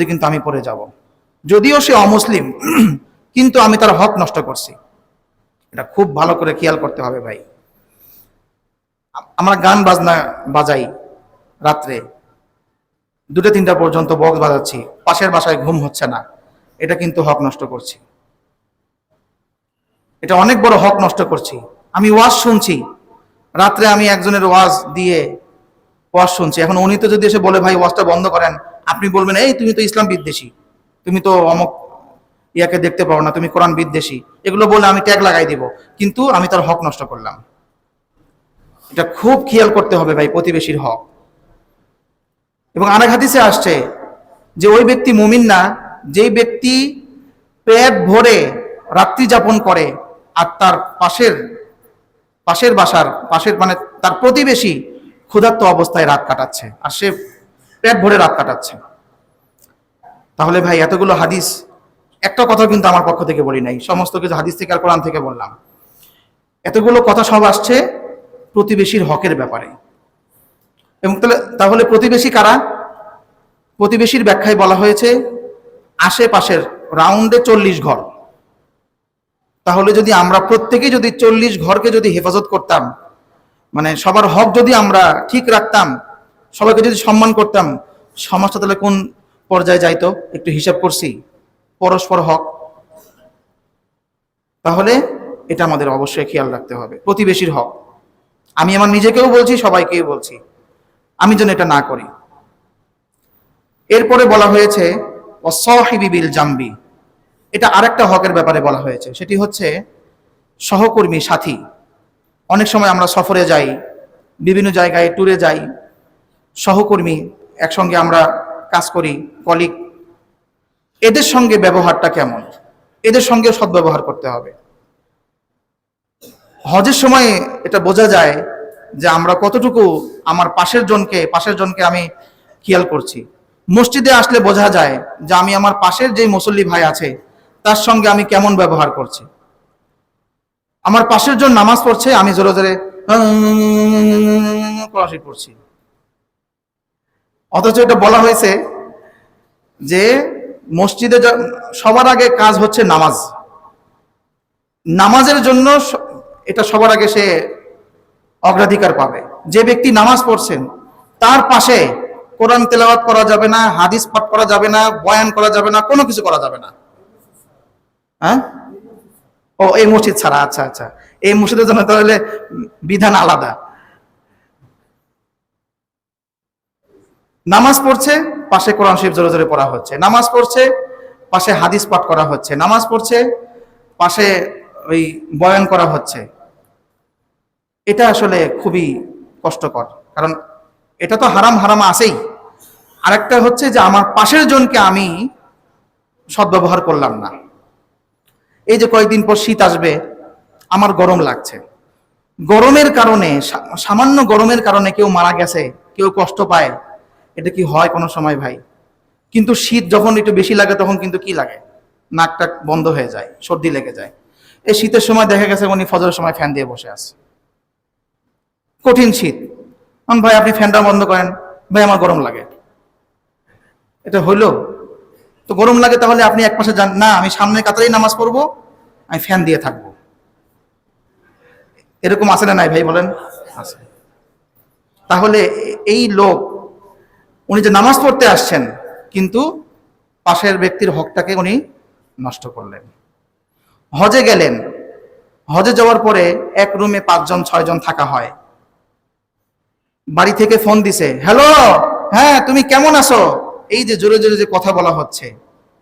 বিপদে কিন্তু আমি পড়ে যাব। যদিও সে অমুসলিম, কিন্তু আমি তার হক নষ্ট করছি। এটা খুব ভালো করে খেয়াল করতে হবে ভাই। আমরা গান বাজনা বাজাই রাত্রে। দুটো তিনটা পর্যন্ত বক্স বাজাচ্ছি, পাশের বাসায় ঘুম হচ্ছে না। এটা কিন্তু হক নষ্ট করছি। এটা অনেক বড় হক নষ্ট করছি। আমি ওয়াজ শুনছি। রাত্রে আমি একজনের ওয়াজ দিয়ে ওয়াজ শুনছি। এখন উনি তো যদি এসে বলে, ভাই, ওয়াজটা বন্ধ করেন। আপনি বলবেন, এই, তুমি তো ইসলাম বিদ্বেষী। তুমি তো অমক ইয়াকে দেখতে পাও না, তুমি কোরআন বিদ্বেষী। এগুলো বলে আমি ট্যাগ লাগাই দিব। কিন্তু আমি তার হক নষ্ট করলাম। এটা খুব খেয়াল করতে হবে ভাই, প্রতিবেশীর হক। এবং আরেক হাদিসে আসছে যে, ওই ব্যক্তি মুমিন না, যেই ব্যক্তি পেট ভরে রাত্রি যাপন করে আর তার পাশের পাশের বাসার, পাশের মানে তার প্রতিবেশী ক্ষুধার্ত অবস্থায় রাত কাটাচ্ছে। আর সে পেট ভরে রাত কাটাচ্ছে। তাহলে ভাই, এতগুলো হাদিস, একটা কথা কিন্তু আমার পক্ষ থেকে বলি নাই। সমস্ত কিছু হাদিস থেকে আর কোরআন থেকে বললাম। এতগুলো কথা সব আসছে প্রতিবেশীর হকের ব্যাপারে। এবং তাহলে তাহলে প্রতিবেশী কারা? প্রতিবেশীর ব্যাখ্যায় বলা হয়েছে, আশেপাশের রাউন্ডে চল্লিশ ঘর। তাহলে যদি আমরা প্রত্যেকে যদি চল্লিশ ঘরকে যদি হেফাজত করতাম মানে সবার হক যদি আমরা ঠিক রাখতাম সবাইকে যদি সম্মান করতাম, সমাজটা তাহলে কোন পর্যায়ে যাইতো? একটু হিসাব করছি। পরস্পর হক। তাহলে এটা আমাদের অবশ্যই খেয়াল রাখতে হবে। প্রতিবেশীর হক। আমি আমার নিজেকেও বলছি সবাইকেও বলছি। আমি যেন এটা না করি। এরপরে বলা হয়েছে অসহিবি বিল জাম্বি এটা আরেকটা হকের ব্যাপারে বলা হয়েছে। সেটি হচ্ছে, সহকর্মী সাথী। অনেক সময় আমরা সফরে যাই, বিভিন্ন জায়গায় ট্যুরে যাই সহকর্মী একসঙ্গে আমরা কাজ করি কলিগ এদের সঙ্গে ব্যবহারটা কেমন? এদের সঙ্গে সদ্ব্যবহার করতে হবে। হজের সময় এটা বোঝা যায় যে আমরা কতটুকু আমার পাশের জনকে পাশের জনকে আমি খেয়াল করছি। মসজিদে আসলে বোঝা যায় যে আমি আমার পাশের যে মুসল্লি ভাই আছে, তার সঙ্গে আমি কেমন ব্যবহার করছি। আমার পাশের জন নামাজ পড়ছে, আমি জোরে জোরে পড়ছি। অথচ এটা বলা হয়েছে যে মসজিদে সবার আগে কাজ হচ্ছে নামাজ। নামাজের জন্য এটা সবার আগে সে অগ্রাধিকার পাবে। যে ব্যক্তি নামাজ পড়ছেন, তার পাশে কোরআন তেলাওয়াত করা যাবে না, হাদিস পাঠ করা যাবে না, বয়ান করা যাবে না, কোনো কিছু করা যাবে না। হ্যাঁ? ও, এই মসজিদ ছাড়া আচ্ছা আচ্ছা। এই মসজিদের জন্য তাহলে বিধান আলাদা। নামাজ পড়ছে, পাশে কোরআন শরীফ জোরে জোরে পড়া হচ্ছে। নামাজ পড়ছে, পাশে হাদিস পাঠ করা হচ্ছে। নামাজ পড়ছে, পাশে ওই বয়ান করা হচ্ছে। এটা আসলে খুবই কষ্টকর। কারণ এটা তো হারাম হারাম আছেই। আরেকটা হচ্ছে যে আমার পাশের জনকে আমি সদ্ব্যবহার করলাম না। এই যে কয়েকদিন পর শীত আসবে, আমার গরম লাগছে। গরমের কারণে সামান্য গরমের কারণে কেউ মারা গেছে, কেউ কষ্ট পায় এটা কি হয় কোনো সময় ভাই? কিন্তু শীত যখন একটু বেশি লাগে, তখন কিন্তু কি লাগে? নাকটা বন্ধ হয়ে যায়, সর্দি লেগে যায়। এই শীতের সময় দেখা গেছে উনি ফজরের সময় ফ্যান দিয়ে বসে আছে। কঠিন শীত। আম ভাই, আপনি ফ্যানটা বন্ধ করেন। ভাই, আমার গরম লাগে। এটা হইল? তো গরম লাগে তাহলে আপনি এক পাশে যান। না, আমি সামনে কাতারেই নামাজ পড়ব, আমি ফ্যান দিয়ে থাকব। এরকম আছে না নাই ভাই, বলেন? আছে। তাহলে এই লোক উনি যে নামাজ পড়তে আসছেন, কিন্তু পাশের ব্যক্তির হকটাকে উনি নষ্ট করলেন। হজে গেলেন। হজে যাওয়ার পরে এক রুমে পাঁচজন, ছয়জন থাকা হয়। বাড়ি থেকে ফোন দিছে, হ্যালো হ্যাঁ তুমি কেমন আছো? এই যে জোরে জোরে যে কথা বলা হচ্ছে,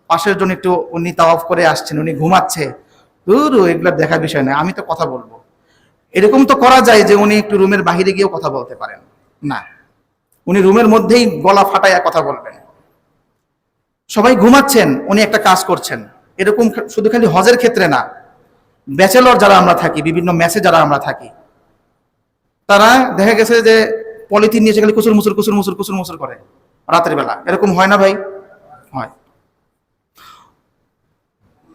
পাশের জন্য একটু উনি তাওয়াফ করে আসছেন, উনি ঘুমাচ্ছে। দূর এগুলোর দেখার বিষয় নয়, আমি তো কথা বলব। এরকম তো করা যায় যে উনি একটু রুমের বাহিরে গিয়েও কথা বলতে পারেন। না। উনি রুমের মধ্যেই গলা ফাটাইয়া কথা বলবেন সবাই ঘুমাচ্ছেন, উনি একটা কাজ করছেন। এরকম শুধু খালি হজের ক্ষেত্রে না, ব্যাচেলর যারা আমরা থাকি, বিভিন্ন ম্যাচে যারা আমরা থাকি, তারা দেখা গেছে যে পলিথিন নিয়ে খালি কুসুর মুসুর কুসুর মুসুর কুসুর মুসুর করে রাতের বেলা। এরকম হয় না ভাই? হয়।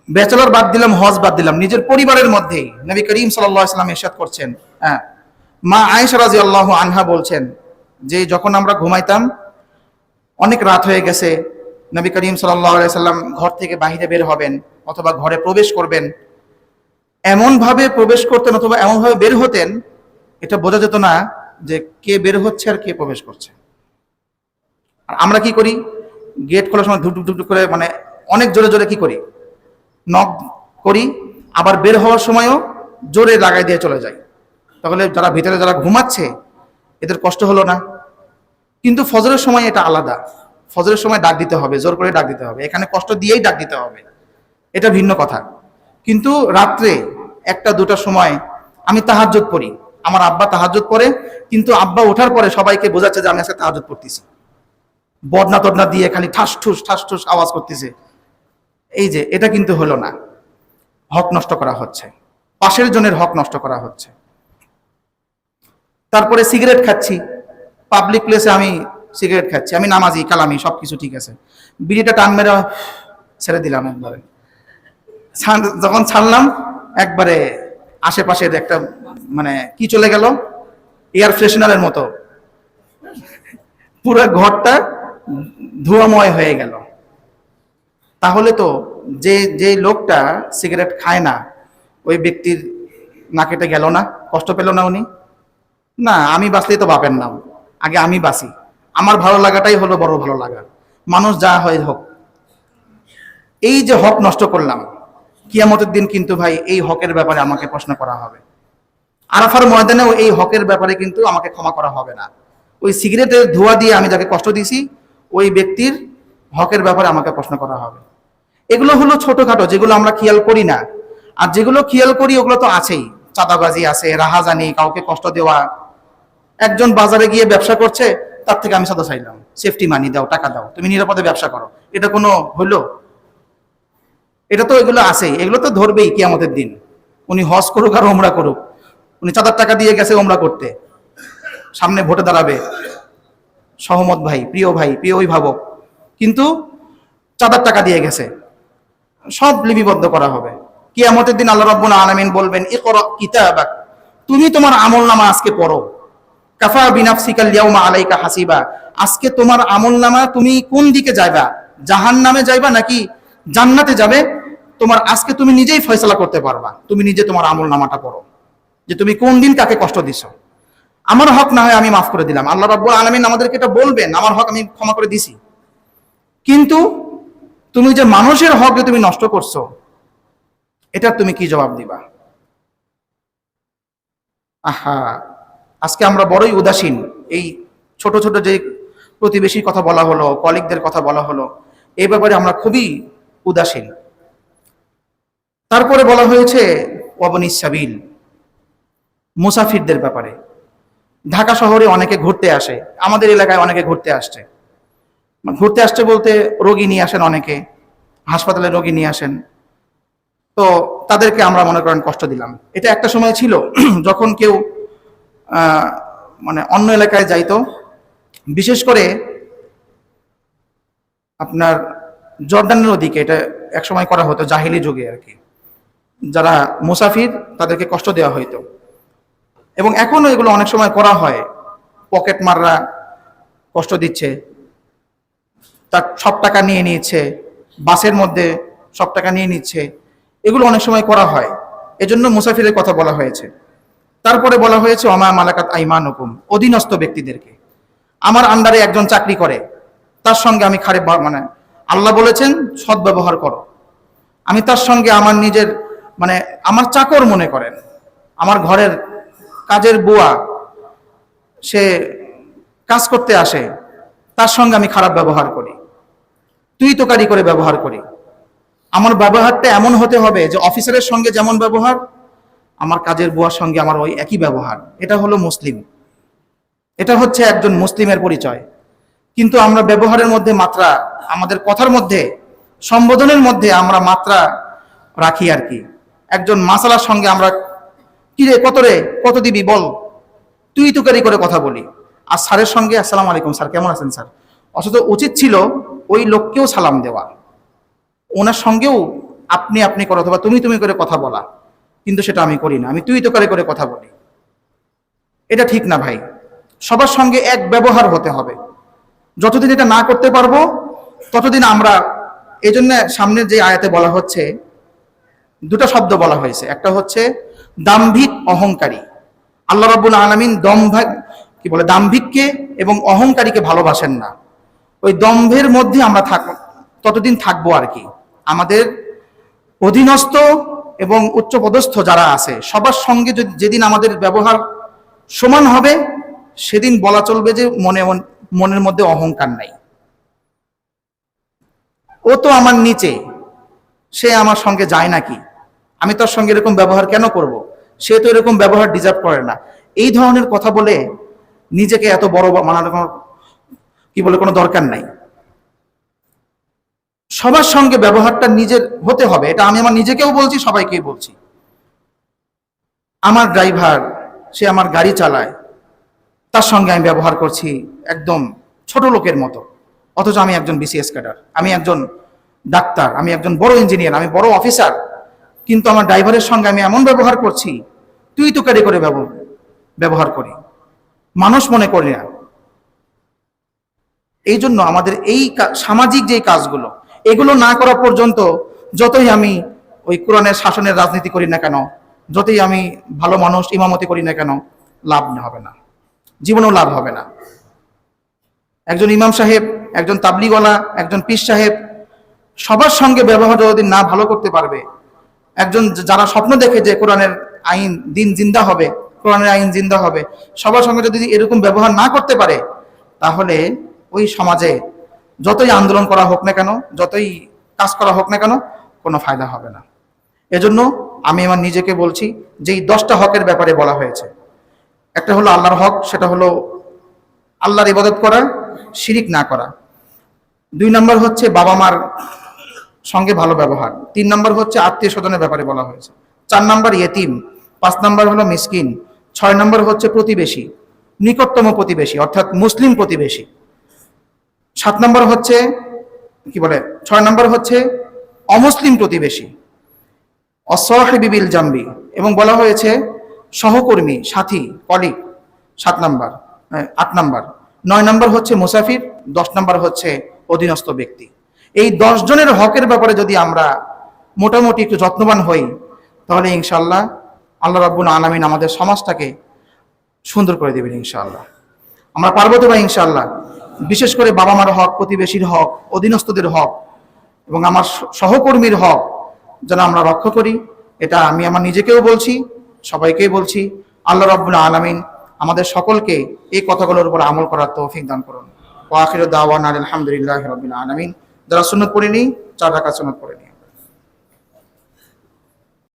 ব্যাচেলর বাদ দিলাম, হজ বাদ দিলাম। নিজের পরিবারের মধ্যেই নবী করিম সাল্লাহ ইসলাম এরশাদ করছেন। হ্যাঁ। মা আয়েশা রাজি আল্লাহ আনহা বলছেন যে যখন আমরা ঘুমাইতাম, অনেক রাত হয়ে গেছে, নবী করিম সাল্লাম ঘর থেকে বাহিরে বের হবেন অথবা ঘরে প্রবেশ করবেন। এমনভাবে প্রবেশ করতেন অথবা এমনভাবে বের হতেন, এটা বোঝা যেত না যে কে বের হচ্ছে আর কে প্রবেশ করছে। আর আমরা কি করি? গেট খোলার সময় ধুক ধুক করে মানে অনেক জোরে জোরে কি করি? নক করি, আবার বের হওয়ার সময়ও জোরে লাগাই দিয়ে চলে যাই। তাহলে যারা ভিতরে যারা ঘুমাচ্ছে এদের কষ্ট হলো না। কিন্তু ফজরের সময় এটা আলাদা। ফজরের সময় ডাক দিতে হবে, জোর করে ডাক দিতে হবে। এখানে কষ্ট দিয়েই ডাক দিতে হবে। এটা ভিন্ন কথা। কিন্তু রাত্রে একটা দুটার সময় আমি তাহাজ্জুদ পড়ি। আমার আব্বা তাহাজ্জুদ পড়ে, কিন্তু আব্বা ওঠার পরে সবাইকে বোঝাচ্ছে যে আমি আজকে তাহাজ্জুদ পড়তেছি। বদনা তদনা দিয়ে খালি ঠাস ঠুস ঠাস ঠুস আওয়াজ করতেছে। এই যে, এটা কিন্তু হলো না। হক নষ্ট করা হচ্ছে। পাশের জনের হক নষ্ট করা হচ্ছে। তারপরে সিগারেট খাচ্ছি। পাবলিক প্লেসে আমি সিগারেট খাচ্ছি। আমি নামাজি, কালামি সব কিছু ঠিক আছে। বিড়িটা টান মেরে ছেড়ে দিলাম একবারে। যখন ছাড়লাম, একবারে আশেপাশের একটা মানে কি চলে গেল? এয়ার ফ্রেশনারের মতো। পুরো ঘরটা ধোঁয়াময় হয়ে গেল। তাহলে তো যে যে লোকটা সিগারেট খায় না, ওই ব্যক্তির নাকেটে গেল না, কষ্ট পেল না উনি? না, আমি বাঁচলেই তো বাপের নাম। আগে আমি বাঁচি। আমার ভালো লাগাটাই হলো বড় ভালো লাগা। মানুষ যা হয় হোক। এই যে হক নষ্ট করলাম, কিয়ামতের দিন কিন্তু ভাই এই হকের ব্যাপারে আমাকে প্রশ্ন করা হবে। আরাফার ময়দানেও এই হকের ব্যাপারে কিন্তু আমাকে ক্ষমা করা হবে না। ওই সিগারেটের ধোয়া দিয়ে আমি যাকে কষ্ট দিছি, ওই ব্যক্তির হকের ব্যাপারে আমাকে প্রশ্ন করা হবে। এগুলো হলো ছোটখাটো, যেগুলো আমরা খেয়াল করি না। আর যেগুলো খেয়াল করি, ওগুলো তো আছেই। চাঁদাবাজি আছে, রাহাজানি, কাউকে কষ্ট দেওয়া একজন বাজারে গিয়ে ব্যবসা করছে, তার থেকে আমি সাদা চাইলাম। সেফটি মানি দাও, টাকা দাও, তুমি নিরাপদে ব্যবসা করো। এটা কোনো হইল এটা তো এগুলো আছেই, এগুলো তো ধরবেই কিয়ামতের দিন। উনি হজ করুক আর ওমরা করুক। উনি চাঁদার টাকা দিয়ে গেছে ওমরা করতে। সামনে ভোটে দাঁড়াবে। সহমত ভাই, প্রিয় ভাই, প্রিয় অভিভাবক। কিন্তু চাঁদার টাকা দিয়ে গেছে। সব লিপিবদ্ধ করা হবে। কিয়ামতের দিন আল্লাহ রাব্বুল আলামিন বলবেন, ইকরা কিতাবাক, তুমি তোমার আমল নামা আজকে পড়ো। কাফা বিনাফসিকাল ইয়াউমা আলাইকা হাসিবা। আজকে তোমার আমলনামা তুমি কোন দিকে যাইবা? জাহান্নামে যাইবা নাকি জান্নাতে যাবে? তোমার আজকে তুমি নিজেই ফয়সালা করতে পারবা। তুমি নিজে তোমার আমলনামাটা পড়ো। যে তুমি কোন দিন কাকে কষ্ট দিছো? আমার হক না হয় আমি মাফ করে দিলাম। আল্লাহ রাব্বুল আলামিন আমাদেরকে এটা বলবেন, আমার হক আমি ক্ষমা করে দিছি। কিন্তু তুমি যে মানুষের হক তুমি নষ্ট করছ, এটা তুমি কি জবাব দিবা? আহা! আজকে আমরা বড়ই উদাসীন। এই ছোট ছোট যে প্রতিবেশীর কথা বলা হলো কলিগদের কথা বলা হলো এই ব্যাপারে আমরা খুবই উদাসীন। তারপরে বলা হয়েছে অবনিসাবিল মুসাফিরদের ব্যাপারে। ঢাকা শহরে অনেকে ঘুরতে আসে, আমাদের এলাকায় অনেকে ঘুরতে আসছে। ঘুরতে আসছে বলতে রোগী নিয়ে আসেন অনেকে, হাসপাতালে রোগী নিয়ে আসেন। তো তাদেরকে আমরা মনে করেন কষ্ট দিলাম। এটা একটা সময় ছিল, যখন কেউ মানে অন্য এলাকায় যাইতো। বিশেষ করে আপনার জর্দানের ওদিকে, এটা একসময় করা হতো, জাহিলি যুগে আর কি। যারা মুসাফির, তাদেরকে কষ্ট দেওয়া হইতো। এবং এখনও এগুলো অনেক সময় করা হয়। পকেট মাররা কষ্ট দিচ্ছে, তার সব টাকা নিয়ে নিচ্ছে, বাসের মধ্যে সব টাকা নিয়ে নিচ্ছে, এগুলো অনেক সময় করা হয়। এজন্য মুসাফিরের কথা বলা হয়েছে। তারপরে বলা হয়েছে অমা মালাকাত আইমান হুকুম অধীনস্থ ব্যক্তিদেরকে। আমার আন্ডারে একজন চাকরি করে, তার সঙ্গে আমি খারাপ মানে আল্লাহ বলেছেন, সৎ ব্যবহার করো। আমি তার সঙ্গে আমার নিজের মানে আমার চাকর মনে করেন। আমার ঘরের কাজের বুয়া, সে কাজ করতে আসে, তার সঙ্গে আমি খারাপ ব্যবহার করি। তুই তোকারি করে ব্যবহার করি। আমার ব্যবহারটা এমন হতে হবে যে, অফিসারের সঙ্গে যেমন ব্যবহার আমার কাজের বুয়ার সঙ্গে আমার ওই একই ব্যবহার। এটা হলো মুসলিম। এটা হচ্ছে একজন মুসলিমের পরিচয়। কিন্তু আমরা ব্যবহারের মধ্যে মাত্রা, আমাদের কথার মধ্যে, সম্বোধনের মধ্যে আমরা মাত্রা রাখি আর কি। একজন মাসালার সঙ্গে আমরা, কি রে, কত রে, কত দিবি, বল। তুই তুকারি করে কথা বলি। আর স্যারের সঙ্গে, আসসালাম আলাইকুম, স্যার, কেমন আছেন, স্যার? অথচ উচিত ছিল ওই লোককেও সালাম দেওয়া। ওনার সঙ্গেও আপনি আপনি করে, অথবা তুমি তুমি করে কথা বলা। কিন্তু সেটা আমি করি না। আমি তুই তো করে করে কথা বলি। এটা ঠিক না ভাই। সবার সঙ্গে এক ব্যবহার হতে হবে। যতদিন এটা না করতে পারব, ততদিন আমরা এই জন্য সামনের যে আয়াতে বলা হচ্ছে, দুটো শব্দ বলা হয়েছে। একটা হচ্ছে দাম্ভিক অহংকারী। আল্লাহ রাব্বুল আলামিন দম্ভ, কি বলে, দাম্ভিককে এবং অহংকারীকে ভালোবাসেন না। ওই দম্ভের মধ্যে আমরা থাক, ততদিন থাকব আর কি। আমাদের অধীনস্থ এবং উচ্চপদস্থ যারা আছে, সবার সঙ্গে যদি যেদিন আমাদের ব্যবহার সমান হবে, সেদিন বলা চলবে যে মনে মনের মধ্যে অহংকার নাই। ও তো আমার নিচে, সে আমার সঙ্গে যায় নাকি? আমি তার সঙ্গে এরকম ব্যবহার কেন করব? সে তো এরকম ব্যবহার ডিজার্ভ করে না। এই ধরনের কথা বলে নিজেকে এত বড় মানার কোনো কি বলে কোনো দরকার নাই। সবার সঙ্গে ব্যবহারটা নিজের হতে হবে। এটা আমি আমার নিজেকেও বলছি, সবাইকেই বলছি। আমার ড্রাইভার, সে আমার গাড়ি চালায়, তার সঙ্গে আমি ব্যবহার করছি একদম ছোট লোকের মতো। অথচ আমি একজন বিসিএস ক্যাডার আমি একজন ডাক্তার, আমি একজন বড় ইঞ্জিনিয়ার আমি বড় অফিসার কিন্তু আমার ড্রাইভারের সঙ্গে আমি এমন ব্যবহার করছি, তুই তো কারি করে ব্যব- ব্যবহার করি। মানুষ মনে করি না। এই জন্য আমাদের এই সামাজিক যে কাজগুলো এগুলো না করা পর্যন্ত যতই আমি ওই কোরআনের শাসনের রাজনীতি করি না কেন, যতই আমি ভালো মানুষ, ইমামতি করি না কেন, লাভ হবে না। জীবনেও লাভ হবে না। একজন ইমাম সাহেব, একজন তাবলিগওয়ালা, একজন পীর সাহেব সবার সঙ্গে ব্যবহার যদি না ভালো করতে পারবে, একজন যারা স্বপ্ন দেখে যে কোরআনের আইন দিন জিন্দা হবে, কোরআনের আইন জিন্দা হবে, সবার সঙ্গে যদি এরকম ব্যবহার না করতে পারে, তাহলে ওই সমাজে যতই আন্দোলন করা হোক না কেন, যতই কাজ করা হোক না কেন, কোনো ফায়দা হবে না। এজন্য আমি আমার নিজেকে বলছি যে এই দশটা হকের ব্যাপারে বলা হয়েছে, একটা হলো আল্লাহর হক, সেটা হলো আল্লাহর ইবাদত করা, শিরিক না করা। দুই নম্বর হচ্ছে বাবা মার সঙ্গে ভালো ব্যবহার। তিন নম্বর হচ্ছে আত্মীয় স্বজনের ব্যাপারে বলা হয়েছে। চার নম্বর ইয়েতিম, পাঁচ নম্বর হলো মিসকিন, ছয় নম্বর হচ্ছে প্রতিবেশী, নিকটতম প্রতিবেশী, অর্থাৎ মুসলিম প্রতিবেশী। সাত নম্বর হচ্ছে, কি বলে, ছয় নম্বর হচ্ছে অমুসলিম প্রতিবেশী অসহিবিল জাম্বি, এবং বলা হয়েছে সহকর্মী, সাথী কলিগ সাত নাম্বার আট নাম্বার। নয় নাম্বার হচ্ছে মুসাফির, দশ নাম্বার হচ্ছে অধীনস্থ ব্যক্তি। এই জনের হকের ব্যাপারে যদি আমরা মোটামুটি একটু যত্নবান হই, তাহলে ইনশাল্লাহ আল্লাহ রাব্বুল আলামিন আমাদের সমাজটাকে সুন্দর করে দেবেন ইনশাআল্লাহ। আমরা পারব তো ভাই ইনশাআল্লাহ? বিশেষ করে বাবা মার হক, প্রতিবেশীর হক, অধীনস্থদের হক এবং আমার সহকর্মীর হক যেন আমরা রক্ষা করি, এটা আমি আমার নিজেকেও বলছি, সবাইকেই বলছি। আল্লাহ রব্বুল আলমিন আমাদের সকলকে এই কথাগুলোর উপর আমল করার তৌফিক দান করুন। ওয়াখির দাওয়ান আলহামদুলিল্লাহ রবিল আলমিন। যারা সুন্নত পড়িনি, চার টাকা সুন্নত পড়িনি